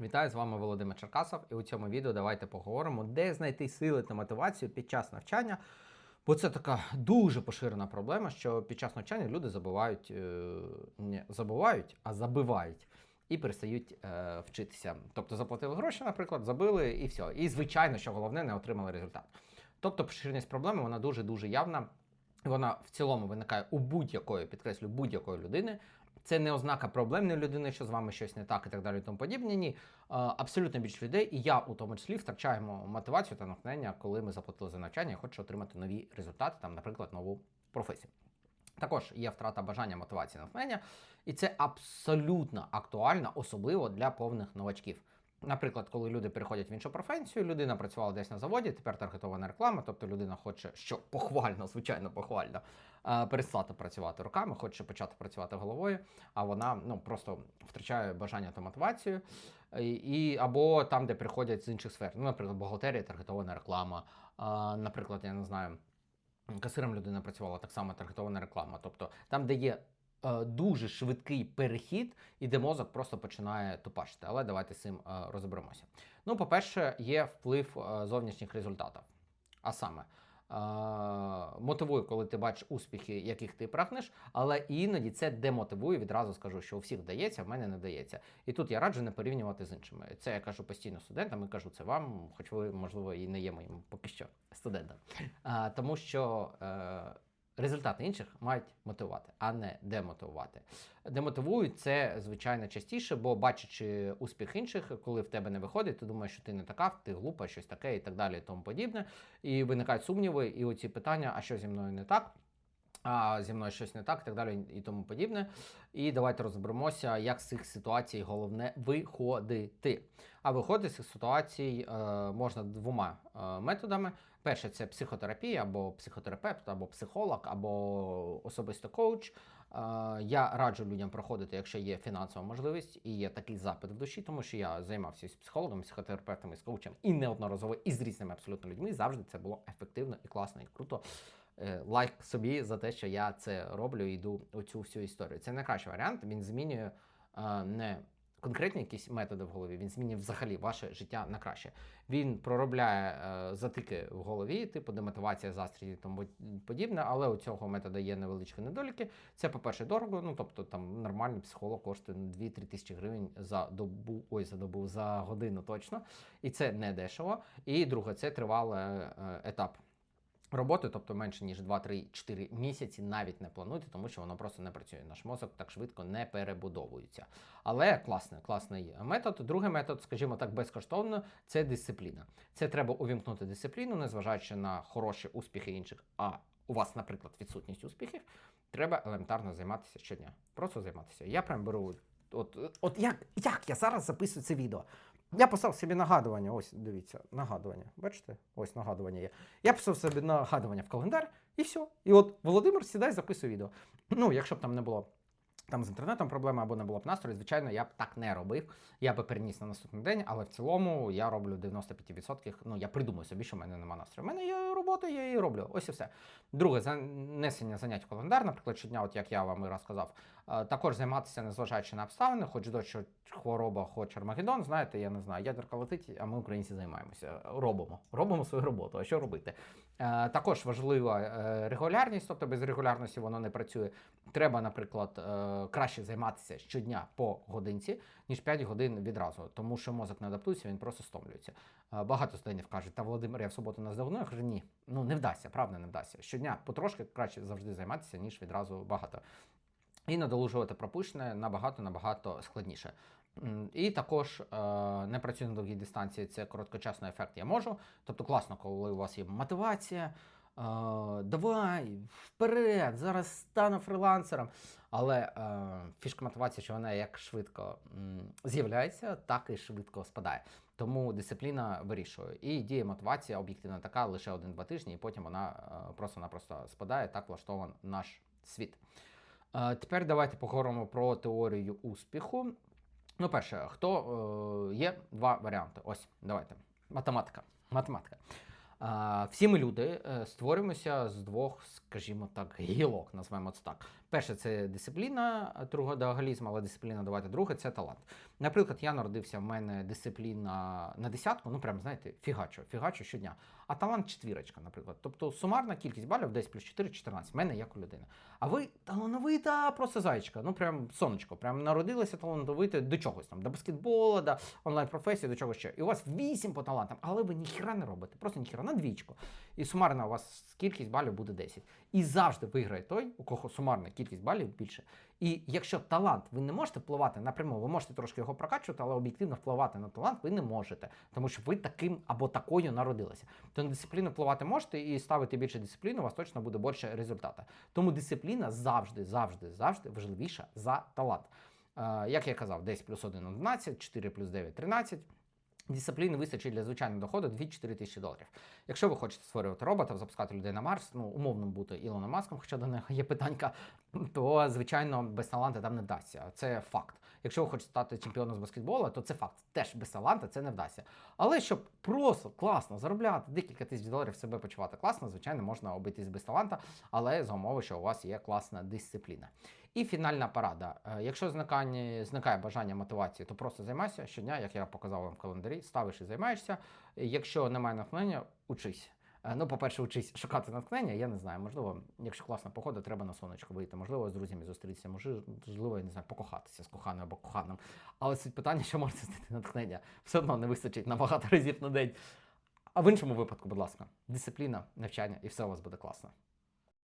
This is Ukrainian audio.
Вітаю з вами Володимир Черкасов, і у цьому відео давайте поговоримо, де знайти сили та мотивацію під час навчання. Бо це така дуже поширена проблема, що під час навчання люди забувають, не забувають, а забивають і перестають е, вчитися. Тобто заплатили гроші, наприклад, забили і все. І звичайно, що головне, не отримали результат. Тобто поширеність проблеми вона дуже дуже явна. Вона в цілому виникає у будь-якої, підкреслю, будь-якої людини. Це не ознака проблемної людини, що з вами щось не так і так далі, тому подібне. Ні, абсолютно більш людей, і я у тому числі втрачаємо мотивацію та натхнення, коли ми заплатили за навчання і хочу отримати нові результати, там, наприклад, нову професію. Також є втрата бажання мотивації натхнення, і це абсолютно актуально, особливо для повних новачків. Наприклад, коли люди переходять в іншу професію, людина працювала десь на заводі, тепер таргетована реклама, тобто людина хоче, що похвально, звичайно, похвально, е, перестати працювати руками, хоче почати працювати головою, а вона ну просто втрачає бажання та мотивацію. І, або там, де приходять з інших сфер, ну, наприклад, бухгалтерія, таргетована реклама, а, наприклад, я не знаю. Касиром людина працювала так само таргетована реклама. Тобто там, де є е, дуже швидкий перехід, і де мозок просто починає тупашити. Але давайте з цим е, розберемося. Ну, по-перше, є вплив е, зовнішніх результатів. А саме, е, мотивує, коли ти бачиш успіхи, яких ти прагнеш, але іноді це демотивує. Відразу скажу, що у всіх вдається, в мене не вдається. І тут я раджу не порівнювати з іншими. Це я кажу постійно студентам і кажу це вам, хоч ви, можливо, і не є моїм поки що студентом. Тому що е, результати інших мають мотивувати, а не демотивувати. Демотивують це, звичайно, частіше, бо бачачи успіх інших, коли в тебе не виходить, ти думаєш, що ти не така, ти глупа, щось таке і так далі, і тому подібне. І виникають сумніви, і оці питання, а що зі мною не так? А зі мною щось не так, і так далі, і тому подібне. І давайте розберемося, як з цих ситуацій головне виходити. А виходити з цих ситуацій е, можна двома е, методами. Перше це психотерапія, або психотерапевт, або психолог, або особисто коуч. Я раджу людям проходити, якщо є фінансова можливість і є такий запит в душі, тому що я займався з психологом, психотерапевтом, з коучем і неодноразово, і з різними абсолютно людьми. І завжди це було ефективно і класно, і круто. Е, Лайк собі за те, що я це роблю і йду у цю всю історію. Це найкращий варіант. Він змінює е, не конкретні якісь методи в голові, він змінює взагалі ваше життя на краще. Він проробляє е, затики в голові, типу демотивація, застрій і тому подібне, але у цього методу є невеличкі недоліки. Це, по-перше, дорого. Ну тобто там нормальний психолог коштує 2-3 тисячі гривень за добу, ой, за добу, за годину точно. І це не дешево. І друге, це тривалий е, етап. Роботи, тобто менше ніж 2-3-4 місяці, навіть не плануйте, тому що воно просто не працює. Наш мозок так швидко не перебудовується. Але класний, класний метод. Другий метод, скажімо так, безкоштовно, це дисципліна. Це треба увімкнути дисципліну, незважаючи на хороші успіхи інших. А у вас, наприклад, відсутність успіхів, треба елементарно займатися щодня. Просто займатися. Я прям беру. От, от як, як я зараз записую це відео? Я писав собі нагадування. Ось дивіться, нагадування. Бачите? Ось нагадування є. Я писав собі нагадування в календар, і все. І от Володимир сідає, записує відео. Ну, якщо б там не було там з інтернетом проблеми або не було б настрою, звичайно, я б так не робив. Я би переніс на наступний день, але в цілому я роблю 95%. Ну, я придумаю собі, що в мене немає настрою. У мене є робота, я її роблю. Ось і все. Друге, занесення занять в календар, наприклад, щодня, от як я вам і розказав. Е, Також займатися, незважаючи на обставини, хоч дощ, хвороба, хоч Армагеддон, знаєте, я не знаю, ядерка летить, а ми, українці, займаємося. Робимо. Робимо свою роботу. А що робити? Е, Також важлива е, регулярність, тобто без регулярності воно не працює. Треба, наприклад, краще займатися щодня по годинці, ніж 5 годин відразу, тому що мозок не адаптується, він просто стомлюється. Багато студентів кажуть, та Володимир, я в суботу наздогну. Я кажу, ні, ну не вдасться, правда, не вдасться. Щодня потрошки краще завжди займатися, ніж відразу багато. І надолужувати пропущене набагато набагато складніше. І також е, не працює на довгій дистанції, це короткочасний ефект я можу. Тобто класно, коли у вас є мотивація, е, давай, вперед, зараз стану фрилансером. Але е, фішка мотивації, що вона як швидко з'являється, так і швидко спадає. Тому дисципліна вирішує. І діє мотивація об'єктивна така лише один-два тижні, і потім вона просто-напросто спадає. Так влаштований наш світ. Тепер давайте поговоримо про теорію успіху. Ну, перше, хто е, є два варіанти. Ось, давайте. Математика. Математика. Всі ми люди е, створюємося з двох, скажімо так, гілок, назвемо це так. Перше це дисципліна, трудоголізм, але дисципліна давайте друге це талант. Наприклад, я народився, в мене дисципліна на десятку, ну прям знаєте, фігачу, фігачу щодня. А талант четвірочка, наприклад. Тобто сумарна кількість балів десь плюс 4 14 в мене як у людини. А ви талановита просто зайчика, ну прям сонечко, прям народилися талановити до чогось там, до баскетболу, до онлайн-професії, до чого ще. І у вас 8 по талантам, але ви ніхіра не робите, просто ніхіра на двічку. І сумарна у вас кількість балів буде 10. І завжди виграє той, у кого сумарна кількість балів більше. І якщо талант ви не можете впливати напряму, ви можете трошки його прокачувати, але об'єктивно впливати на талант ви не можете, тому що ви таким або такою народилися. То на дисципліну впливати можете і ставити більше дисципліну, у вас точно буде більше результату. Тому дисципліна завжди, завжди, завжди важливіша за талант. Е, як я казав, 10 плюс 1 11, 4 плюс 9 13. Дисципліни вистачить для звичайного доходу 2-4 тисячі доларів. Якщо ви хочете створювати робота, запускати людей на Марс, ну умовно бути Ілоном Маском, хоча до нього є питанька, то звичайно без таланту там не вдасться. Це факт. Якщо ви хочете стати чемпіоном з баскетболу, то це факт. Теж без таланту це не вдасться. Але щоб просто класно заробляти декілька тисяч доларів себе почувати класно, звичайно, можна обійтись без таланта, але за умови, що у вас є класна дисципліна. І фінальна порада. Е, Якщо зникає, зникає бажання мотивації, то просто займайся щодня, як я показав вам в календарі, ставиш і займаєшся. Якщо немає натхнення, учись. Е, Ну, по-перше, учись шукати натхнення. Я не знаю, можливо, якщо класна погода, треба на сонечко вийти. Можливо, з друзями зустрітися, можливо, я не знаю, покохатися з коханою або коханим. Але суть питання, що можете знайти натхнення, все одно не вистачить на багато разів на день. А в іншому випадку, будь ласка, дисципліна, навчання, і все у вас буде класно.